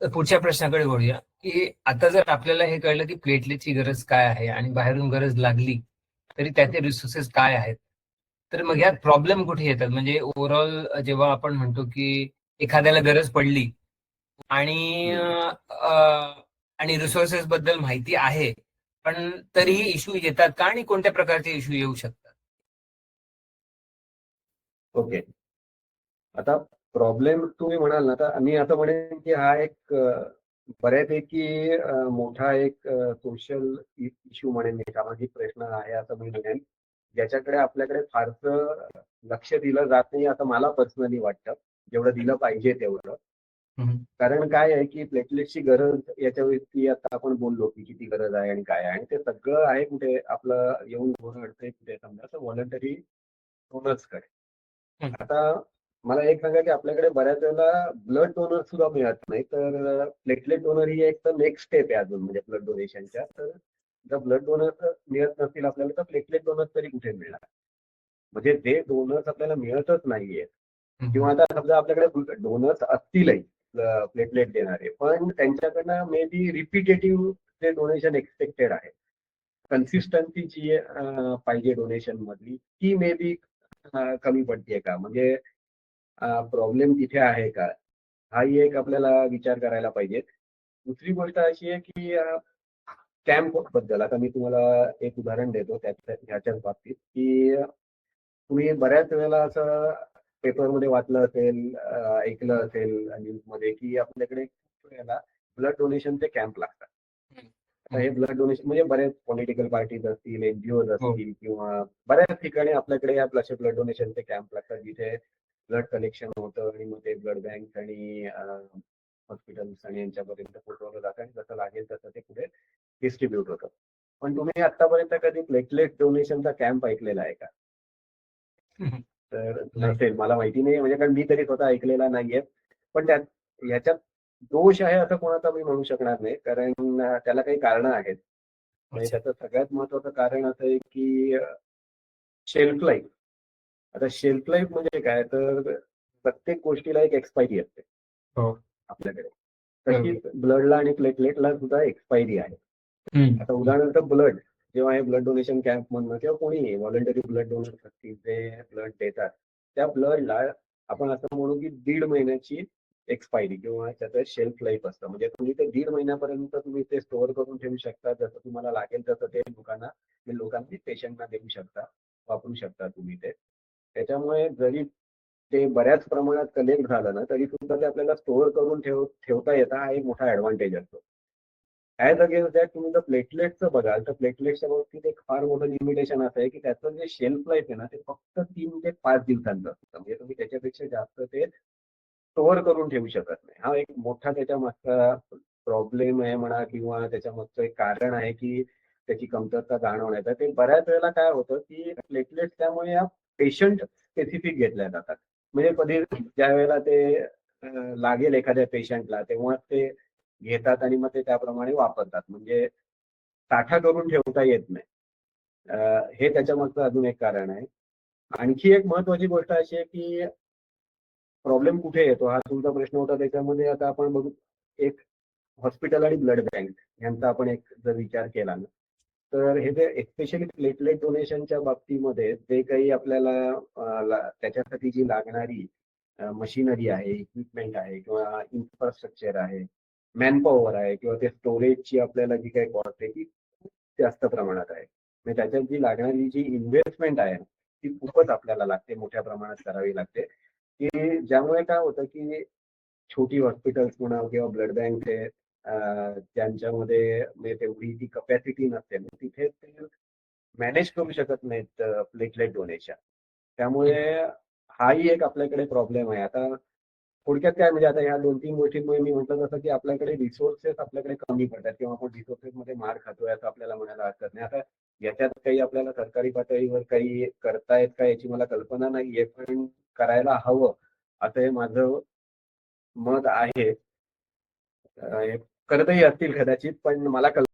पुढच्या प्रश्नाकडे वळूया. की आता जर आपल्याला हे कळलं की प्लेटलेटची गरज काय आहे आणि बाहेरून गरज लागली तरी त्याचे रिसोर्सेस काय आहेत? तर मग यात प्रॉब्लेम कुठे येतात? म्हणजे ओव्हरऑल जेव्हा आपण म्हणतो की एखाद्याला गरज पडली आणि आणि रिसोर्सेस बद्दल माहिती आहे पण तरीही इश्यू येतात का आणि कोणत्या प्रकारचे इश्यू येऊ शकतात? ओके आता प्रॉब्लेम तुम्ही म्हणाल ना तर मी असं म्हणेन की हा एक बऱ्यापैकी मोठा एक सोशल इश्यू म्हणेन मी सामाजिक प्रश्न आहे असं मी म्हणेन. ज्याच्याकडे आपल्याकडे फारसं लक्ष दिलं जात नाही असं मला पर्सनली वाटतं. जेवढं दिलं पाहिजे तेवढं. कारण काय आहे की प्लेटलेटची गरज याच्यावरती आता आपण बोललो की किती गरज आहे आणि काय आहे. आणि ते सगळं आहे कुठे आपलं येऊन घेऊन अडतंय कुठे समजा तर व्हॉलंटरी कडे हम्म. आता मला एक सांगा की आपल्याकडे बऱ्याच वेळेला ब्लड डोनर सुद्धा मिळत नाही तर प्लेटलेट डोनर ही एक तर नेक्स्ट स्टेप आहे अजून म्हणजे ब्लड डोनेशनच्या तर जर ब्लड डोनर मिळत नसतील आपल्याला तर प्लेटलेट डोनर तरी कुठे मिळणार? म्हणजे जे डोनर्स आपल्याला मिळतच नाहीये किंवा आता समजा आपल्याकडे डोनर्स असतीलही प्लेटलेट देणारे पण त्यांच्याकडनं मे बी रिपिटेटिव्ह जे डोनेशन एक्सपेक्टेड आहे कन्सिस्टन्सी जी पाहिजे डोनेशन मधली ती मे बी कमी पडतीये का? म्हणजे प्रॉब्लेम तिथे आहे का? हाही एक आपल्याला विचार करायला पाहिजे. दुसरी गोष्ट अशी आहे की कॅम्पबद्दल आता मी तुम्हाला एक उदाहरण देतो त्याच्या ह्याच्याच बाबतीत की तुम्ही बऱ्याच वेळेला असं पेपरमध्ये वाचलं असेल ऐकलं असेल न्यूजमध्ये की आपल्याकडे ब्लड डोनेशनचे कॅम्प लागतात. हे ब्लड डोनेशन म्हणजे बरेच पॉलिटिकल पार्टीज असतील एनजीओ असतील किंवा बऱ्याच ठिकाणी आपल्याकडे या ब्लड डोनेशनचे कॅम्प लागतात. जिथे ब्लड कलेक्शन होतं आणि मग ते ब्लड बँक आणि हॉस्पिटल्स आणि यांच्यापर्यंत पोहोचवलं जातं आणि जसं लागेल तसं ते पुढे डिस्ट्रीब्युट होतं. पण तुम्ही आतापर्यंत कधी प्लेटलेट डोनेशनचा कॅम्प ऐकलेला आहे का. तर. नसेल मला माहिती नाही म्हणजे कारण मी तरी स्वतः ऐकलेला नाहीये. पण त्यात याच्यात दोष आहे असं कोणाचा मी म्हणू शकणार नाही. कारण त्याला काही कारणं आहेत. म्हणजे त्याचं सगळ्यात महत्वाचं कारण असं आहे की शेल्फ लाईफ. आता शेल्फ लाईफ म्हणजे काय? तर प्रत्येक गोष्टीला एक एक्सपायरी असते. हो. आपल्याकडे. तशीच ब्लडला आणि प्लेटलेटला सुद्धा एक्सपायरी आहे. आता उदाहरणार्थ ब्लड जेव्हा हे ब्लड डोनेशन कॅम्प म्हणणं किंवा कोणीही व्हॉलंटरी ब्लड डोनर असतील जे ब्लड देतात. त्या ब्लडला आपण असं म्हणू की दीड महिन्याची एक्सपायरी किंवा त्याचं शेल्फ लाईफ असतं. म्हणजे तुम्ही ते दीड महिन्यापर्यंत तुम्ही ते स्टोअर करून ठेवू शकता. जसं तुम्हाला लागेल तसं ते लोकांना लोकांना पेशंटना देऊ शकता वापरू शकता तुम्ही ते. त्याच्यामुळे जरी ते बऱ्याच प्रमाणात कलेक्ट झालं ना तरी सुद्धा ते आपल्याला स्टोअर करून ठेव ठेवता येतं. हा एक मोठा ऍडव्हान्टेज असतो. ॲज अगेन्स्ट दॅट तुम्ही जर प्लेटलेटचं बघाल तर प्लेटलेटच्या बाबतीत एक फार मोठं लिमिटेशन असं आहे की त्याचं जे शेल्फ लाईफ आहे ना ते फक्त तीन ते पाच दिवसांचं असतं. म्हणजे तुम्ही त्याच्यापेक्षा जास्त ते स्टोअर करून ठेवू शकत नाही. हा एक मोठा त्याच्या मागचा प्रॉब्लेम आहे म्हणा किंवा त्याच्या मागचं एक कारण आहे की त्याची कमतरता जाणवण्याचं. ते बऱ्याच वेळेला काय होतं की प्लेटलेट त्यामुळे या पेशंट स्पेसिफिक घेतल्या जातात. म्हणजे कधी ज्या वेळेला ते लागेल एखाद्या पेशंटला तेव्हा ते घेतात आणि मग ते त्याप्रमाणे वापरतात. म्हणजे साठा करून ठेवता येत नाही. हे त्याच्या मागचं अजून एक कारण आहे. आणखी एक महत्वाची गोष्ट अशी आहे की प्रॉब्लेम कुठे येतो? हा तुमचा प्रश्न होता. त्याच्यामध्ये आता आपण बघू एक हॉस्पिटल आणि ब्लड बँक यांचा आपण एक जर विचार केला ना तर हे जे एस्पेशली प्लेटलेट डोनेशनच्या बाबतीमध्ये जे काही आपल्याला त्याच्यासाठी जी लागणारी मशिनरी आहे इक्विपमेंट आहे किंवा इन्फ्रास्ट्रक्चर आहे मॅनपॉवर आहे किंवा ते स्टोरेजची आपल्याला जी काही कॉस्ट आहे ती खूप जास्त प्रमाणात आहे. म्हणजे त्याच्यात जी लागणारी जी इन्व्हेस्टमेंट आहे ती खूपच आपल्याला लागते मोठ्या प्रमाणात करावी लागते. की ज्यामुळे काय होतं की छोटी हॉस्पिटल्स म्हणा किंवा ब्लड बँक ज्यांच्यामध्ये त्यांच्यामध्ये म्हणजे तेवढी ती कपॅसिटी नसते. मग तिथे ते मॅनेज करू शकत नाहीत प्लेटलेट डोनेशन त्यामुळे हाही एक आपल्याकडे प्रॉब्लेम आहे. आता थोडक्यात काय म्हणजे आता ह्या दोन तीन गोष्टींमुळे मी म्हटलं जसं की आपल्याकडे रिसोर्सेस आपल्याकडे कमी पडतात किंवा आपण रिसोर्सेस मध्ये मार खातोय असं आपल्याला म्हणायला हरकत नाही. आता याच्यात काही आपल्याला सरकारी पातळीवर काही करतायत का याची मला कल्पना नाहीये पण करायला हवं असं हे माझं मत आहे. करतही असतील कदाचित पण मला कल्पना